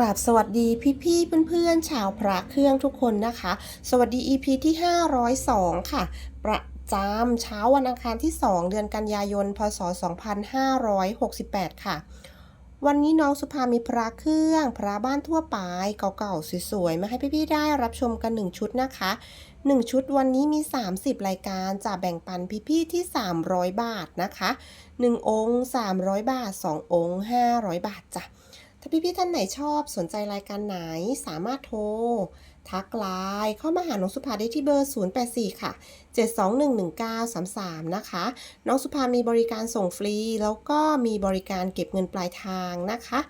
กราบสวัสดีพี่ๆเพื่อนๆชาวพระเครื่องทุกคนนะคะ สวัสดี EP ที่ 502 ค่ะ ประจำเช้าวันอังคารที่ 2 เดือนกันยายน พศ 2568 ค่ะ วันนี้น้องสุภามีพระเครื่อง พระบ้านทั่วไปเก่าๆสวยๆ มาให้พี่ๆได้รับชมกัน 1 ชุดนะคะ 1 ชุดวันนี้มี 30 รายการจะแบ่งปันพี่ๆที่ 300 บาทนะคะ 1 องค์ 300 บาท 2 องค์ 500 บาทจ้ะ ถ้าพี่ๆท่านไหนชอบสนใจรายการไหนสามารถโทร ทักไลน์เข้ามาหาน้องสุภาได้ที่เบอร์ 084 ค่ะ 7211933 นะคะ น้องสุภามีบริการส่งฟรี แล้วก็มีบริการเก็บเงินปลายทางนะคะ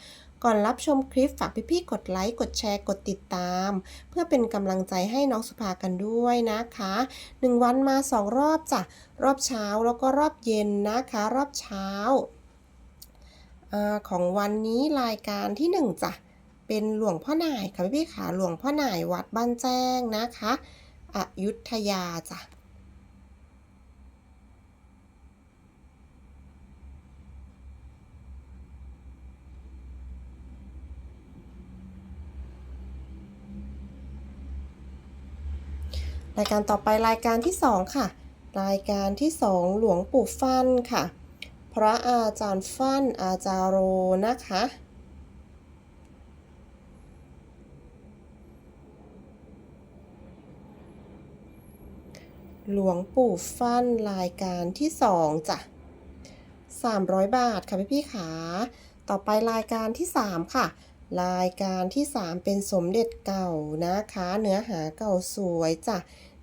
ก่อนรับชมคลิปฝากพี่ๆกดไลค์ กดแชร์ กดติดตาม เพื่อเป็นกำลังใจให้น้องสุภากันด้วยนะคะ 1 วันมา 2 รอบจ้ะ รอบเช้าแล้วก็รอบเย็นนะคะ รอบเช้า อของวันนี้รายการที่หนึ่งจ้ะเป็นหลวงพ่อหน่ายค่ะพี่ๆขาหลวงพ่อหน่ายวัดบ้านแจ้งนะคะอยุธยาจ้ะรายการต่อไปรายการที่สองค่ะ รายการที่สองหลวงปู่ฟันค่ะ ระอาจารย์ฟั่นอาจารโรนะคะ หลวงปู่ฟั่นรายการที่สองจ้ะ300บาทค่ะพี่พี่ขาต่อไปรายการที่3ค่ะ รายการที่3เป็นสมเด็จเก่านะคะ เนื้อหาเก่าสวยจ้ะ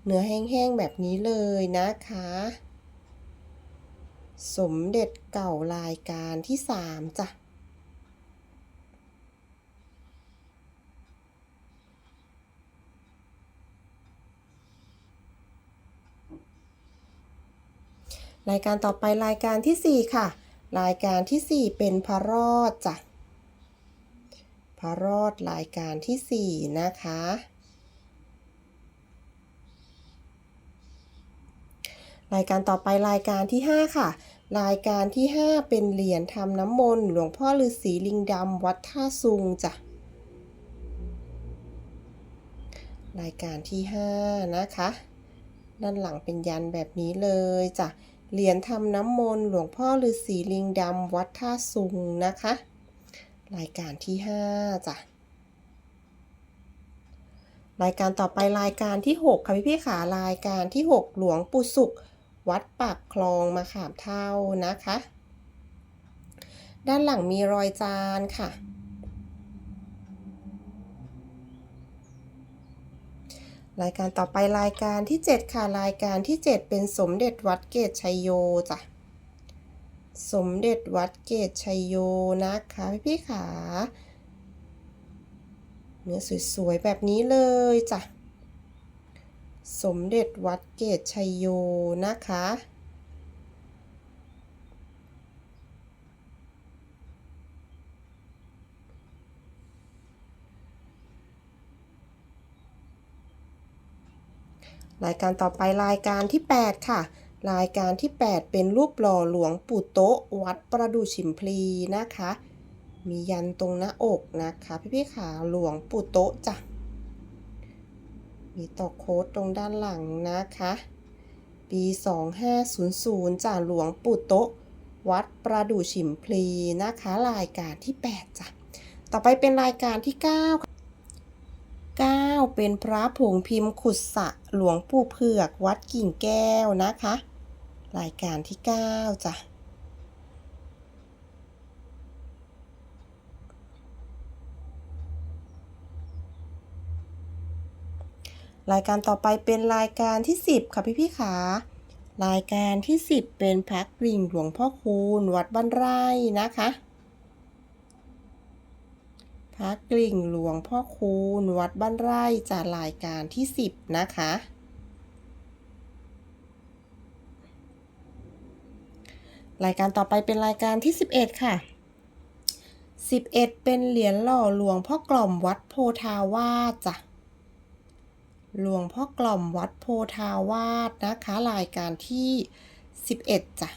เนื้อแห้งๆแบบนี้เลยนะคะ สมเด็จเก่ารายการที่3จ้ะ รายการต่อไปรายการที่4ค่ะ รายการที่4เป็นพระรอดจ้ะ พระรอดรายการที่4นะคะ รายการต่อไปรายการที่ 5 ค่ะ รายการที่ 5 เป็นเหรียญทำน้ำมนต์หลวงพ่อฤาษีลิงดำวัดท่าซุงจ้ะรายการที่ 5 นะคะ ด้านหลังเป็นยันแบบนี้เลยจ้ะเหรียญทำน้ำมนต์หลวงพ่อฤาษีลิงดำวัดท่าซุงนะคะ รายการที่ 5 จ้ะรายการต่อไปรายการที่ 6 ค่ะพี่พี่ขารายการที่ 6 หลวงปู่สุข วัดปากคลองมาขามเท่านะคะ ด้านหลังมีรอยจานค่ะ รายการต่อไปรายการที่ 7 ค่ะ รายการที่ 7 เป็นสมเด็จวัดเกตชัยโยจ้ะสมเด็จวัดเกตชัยโยนะคะพี่พี่ขาเนื้อสวยๆแบบนี้เลยจ้ะ สมเด็จวัดเกตชัยโยนะคะ รายการต่อไปรายการที่ 8 ค่ะ รายการที่ 8 เป็นรูปหล่อหลวงปู่โต๊ะวัดประดู่ฉิมพลีนะคะ มียันตรงหน้าอกนะคะ พี่พี่ๆขาหลวงปู่โต๊ะจ้ะ มีต่อโค้ดตรงด้านหลังนะคะ ปี 2500จ้ะหลวงปู่โต๊ะวัดประดู่ฉิมพลีนะคะ รายการที่ 8จ้ะต่อไปเป็นรายการที่ 9 9 เป็นพระผงพิมพ์ขุดสะหลวงปู่เผือกวัดกิ่งแก้วนะคะ รายการที่ 9จ้ะ รายการต่อไปเป็นรายการที่ 10 ค่ะพี่พี่ขารายการที่ 10 เป็นพระกริ่งหลวงพ่อคูณ วัดบ้านไร่นะคะพระกริ่งหลวงพ่อคูณ วัดบ้านไร่จากรายการที่ 10 นะคะ รายการต่อไปเป็นรายการที่ 11 ค่ะ 11 เป็นเหรียญหล่อหลวงพ่อกล่อมวัดโพธาวาสจ้ะ หลวงพ่อกล่อมวัดโพธาวาสนะคะ รายการที่ 11จ้ะ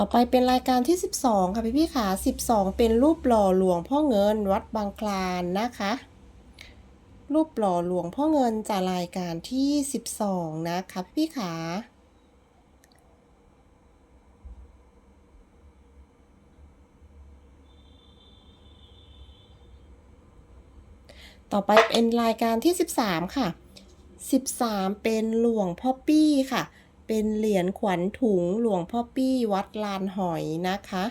ต่อไปเป็นรายการที่ 12 ค่ะพี่พี่ขา12 เป็นรูปหล่อหลวงพ่อเงินวัดบางคลานนะคะ รูปหล่อหลวงพ่อเงินจากรายการที่ 12 นะคะพี่พี่ขาต่อไปเป็นรายการที่ 13 ค่ะ 13 เป็นหลวงพ่อปี้ค่ะ เป็นเหรียญขวัญถุงหลวงพ่อปี้วัดลานหอยนะคะ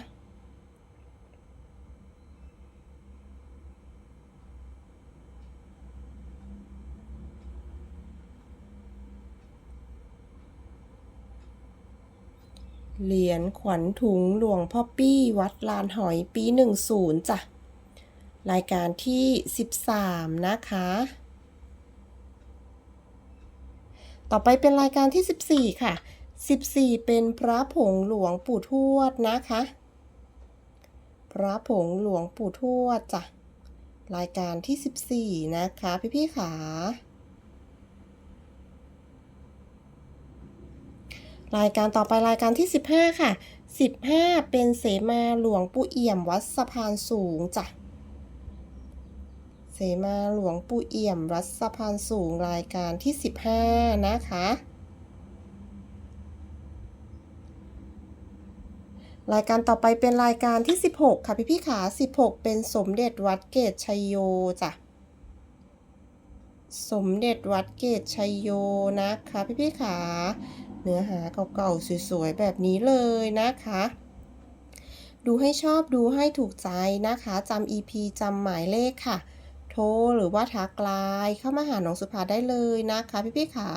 เหรียญขวัญถุงหลวงพ่อปี้วัดลานหอยปี 10จ้ะ รายการที่ 13 นะคะ ต่อไปเป็นรายการที่ 14 ค่ะ 14 เป็นพระผงหลวงปู่ทวดนะคะ พระผงหลวงปู่ทวดจ้ะ รายการที่ 14 นะคะพี่ๆขารายการต่อไปรายการที่ 15 ค่ะ 15 เป็นเสมาหลวงปู่เอี่ยมวัดสะพานสูงจ้ะ เสมาหลวงปู่เอี่ยมวัดสะพานสูงรายการที่ 15 นะคะ รายการต่อไปเป็นรายการที่ 16 ค่ะพี่พี่ขา 16 เป็นสมเด็จวัดเกตชัยโยจ้ะสมเด็จวัดเกตชัยโยนะคะพี่พี่ขาเนื้อหาเก่าๆสวยๆแบบนี้เลยนะคะดูให้ชอบดูให้ถูกใจนะคะจำ EP จำหมายเลขค่ะ รหรือว่าทักไลน์เข้ามาหาน้องสุภาได้เลยนะคะพี่ๆขา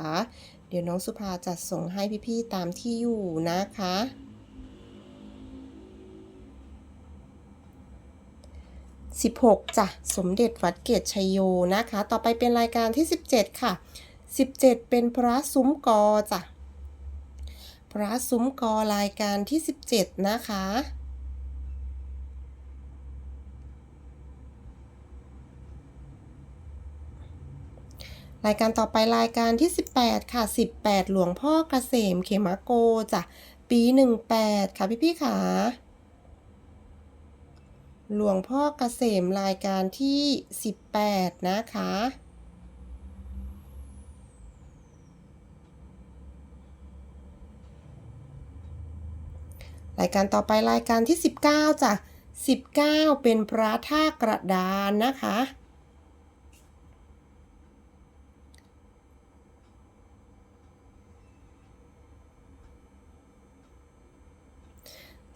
เดี๋ยวน้องสุภาจะส่งให้พี่ๆตามที่อยู่นะคะ 16จ้ะสมเด็จวัดเกตชัยโยนะคะ ต่อไปเป็นรายการที่ 17 ค่ะ 17 เป็นพระซุ้มกอจ้ะพระซุ้มกอรายการที่ 17 นะคะ รายการต่อไปรายการที่ 18 ค่ะ 18 หลวงพ่อเกษมเขมโกจ้ะปี 18 ค่ะพี่พี่ขาหลวงพ่อเกษมรายการที่ 18 นะคะรายการต่อไปรายการที่ 19จ้ะ19 เป็นพระท่ากระดานนะคะ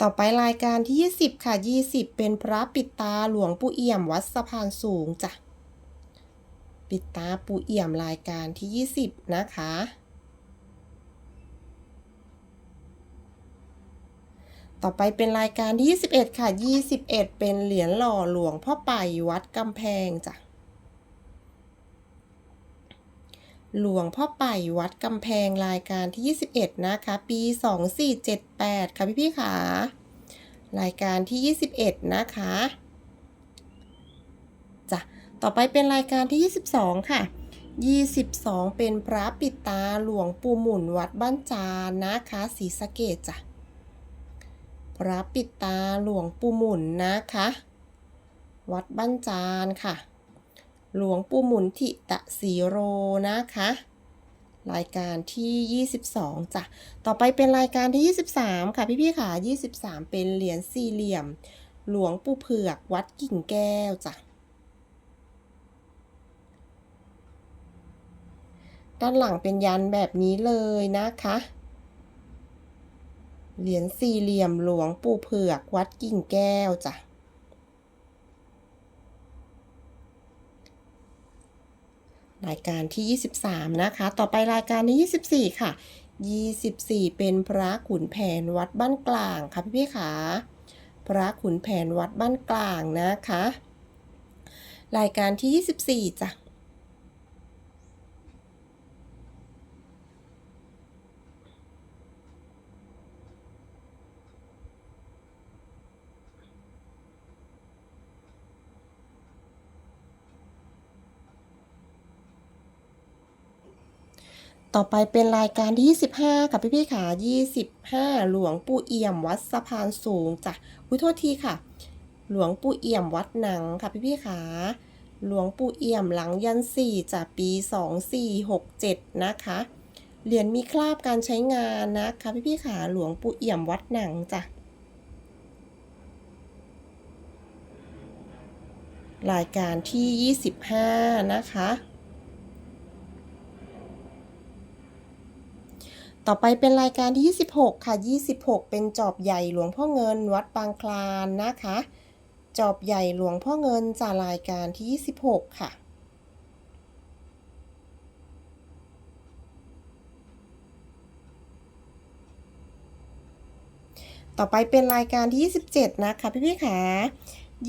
ต่อไปรายการที่ 20 ค่ะ 20 เป็นพระปิดตาหลวงปู่เอี่ยมวัดสะพานสูงจ้ะ ปิดตาปู่เอี่ยมรายการที่ 20 นะคะ ต่อไปเป็นรายการที่ 21 ค่ะ 21 เป็นเหรียญหล่อหลวงพ่อไปวัดกำแพงจ้ะ หลวงพ่อไปวัดกำแพงรายการที่ 21 นะคะ ปี 2478 ค่ะพี่พี่ๆขารายการที่ 21 นะคะจ้ะต่อไปเป็นรายการที่ 22 ค่ะ 22 เป็นพระปิตาหลวงปู่หมุนวัดบ้านจานนะคะศรีสะเกดจ้ะพระปิตาหลวงปู่หมุนนะคะ วัดบ้านจานค่ะ หลวงปู่หมุนทิตะสีโรนะคะ รายการที่ 22จ้ะต่อไปเป็นรายการที่ 23 ค่ะพี่ๆค่ะ 23 เป็นเหรียญสี่เหลี่ยม หลวงปู่เผือกวัดกิ่งแก้วจ้ะด้านหลังเป็นยันแบบนี้เลยนะคะ เหรียญสี่เหลี่ยมหลวงปู่เผือกวัดกิ่งแก้วจ้ะ รายการที่ 23 นะคะ ต่อไปรายการที่ 24 ค่ะ 24 เป็นพระขุนแผนวัดบ้านกลางค่ะพี่พี่ขาพระขุนแผนวัดบ้านกลางนะคะ รายการที่ 24จ้ะ ต่อไปเป็นรายการที่ 25 ค่ะพี่พี่ๆค่ะ25 หลวงปู่เอี่ยมวัดสะพานสูงจ้ะอุ้ยโทษทีค่ะ หลวงปู่เอี่ยมวัดหนังค่ะพี่พี่ๆค่ะหลวงปู่เอี่ยมหลังยันสี่จากปี 2467 นะคะ เหรียญมีคราบการใช้งานนะคะพี่พี่ๆค่ะหลวงปู่เอี่ยมวัดหนังจ้ะรายการที่ 25 นะคะ ต่อไปเป็นรายการที่ 26 ค่ะ 26 เป็นจอบใหญ่หลวงพ่อเงิน วัดบางคลานนะคะ จอบใหญ่หลวงพ่อเงินจากรายการที่ 26 ค่ะ ต่อไปเป็นรายการที่ 27 นะคะพี่พี่ๆค่ะ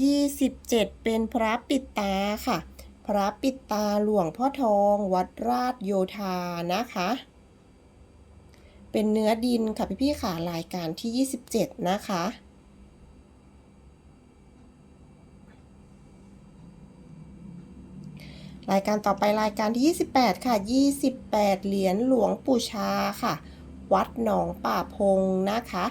27 เป็นพระปิดตาค่ะ พระปิดตาหลวงพ่อทอง วัดราชโยธานะคะ เป็นเนื้อดินค่ะพี่พี่ๆค่ะรายการที่ 27 นะคะ รายการต่อไปรายการที่ 28 ค่ะ 28 เหรียญหลวงปู่ชาค่ะ วัดหนองป่าพงนะคะ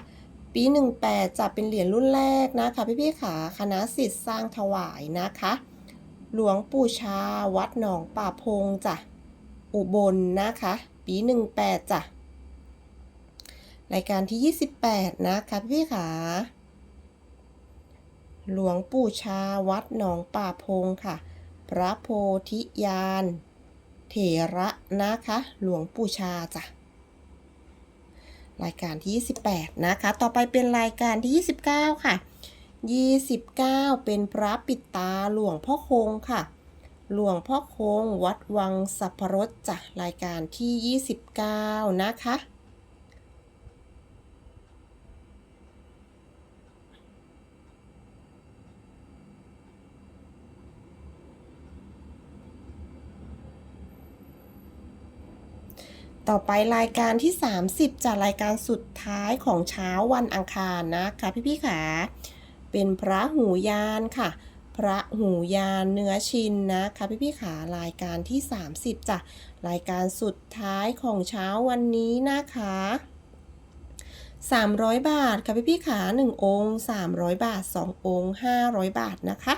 ปี 18 จะเป็นเหรียญรุ่นแรกนะคะ พี่พี่ๆค่ะคณะสิทธิ์สร้างถวายนะคะ หลวงปู่ชา วัดหนองป่าพงจ้ะอุบลนะคะ ปี 18จ้ะ รายการที่ 28 นะคะพี่ๆค่ะหลวงปู่ชาวัดหนองป่าพงค่ะ พระโพธิญาณเถระนะคะ หลวงปู่ชาจ้ะรายการที่ 28 นะคะ ต่อไปเป็นรายการที่ 29 ค่ะ 29 เป็นพระปิดตาหลวงพ่อคงค่ะ หลวงพ่อคงวัดวังสัพพรสจ้ะรายการที่ 29 นะคะ ต่อไปรายการที่ 30จากรายการสุดท้ายของเช้าวันอังคารนะคะพี่พี่ๆค่ะเป็นพระหูยานค่ะ พระหูยานเนื้อชินนะคะพี่พี่ๆค่ะรายการที่ 30จ้ะรายการสุดท้ายของเช้าวันนี้นะคะ300 บาทค่ะพี่พี่ๆค่ะ1องค์300 บาท 2 องค์ 500 บาทนะคะ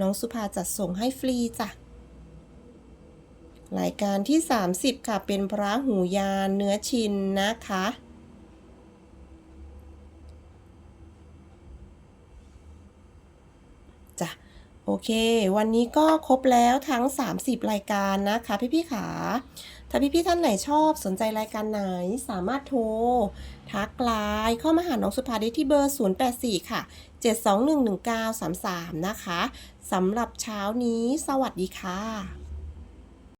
น้องสุภาจัดส่งให้ฟรีจ้ะ รายการที่ 30 ค่ะ เป็นพระหูยานเนื้อชินนะคะ จ้ะ โอเค วันนี้ก็ครบแล้วทั้ง 30 รายการนะคะ พี่ๆขา ถ้าพี่ๆท่านไหนชอบสนใจรายการไหนสามารถโทร ทักไลน์เข้ามาหาน้องสุภาได้ที่เบอร์ 084 ค่ะ 7211933 นะคะสำหรับเช้านี้ สวัสดีค่ะ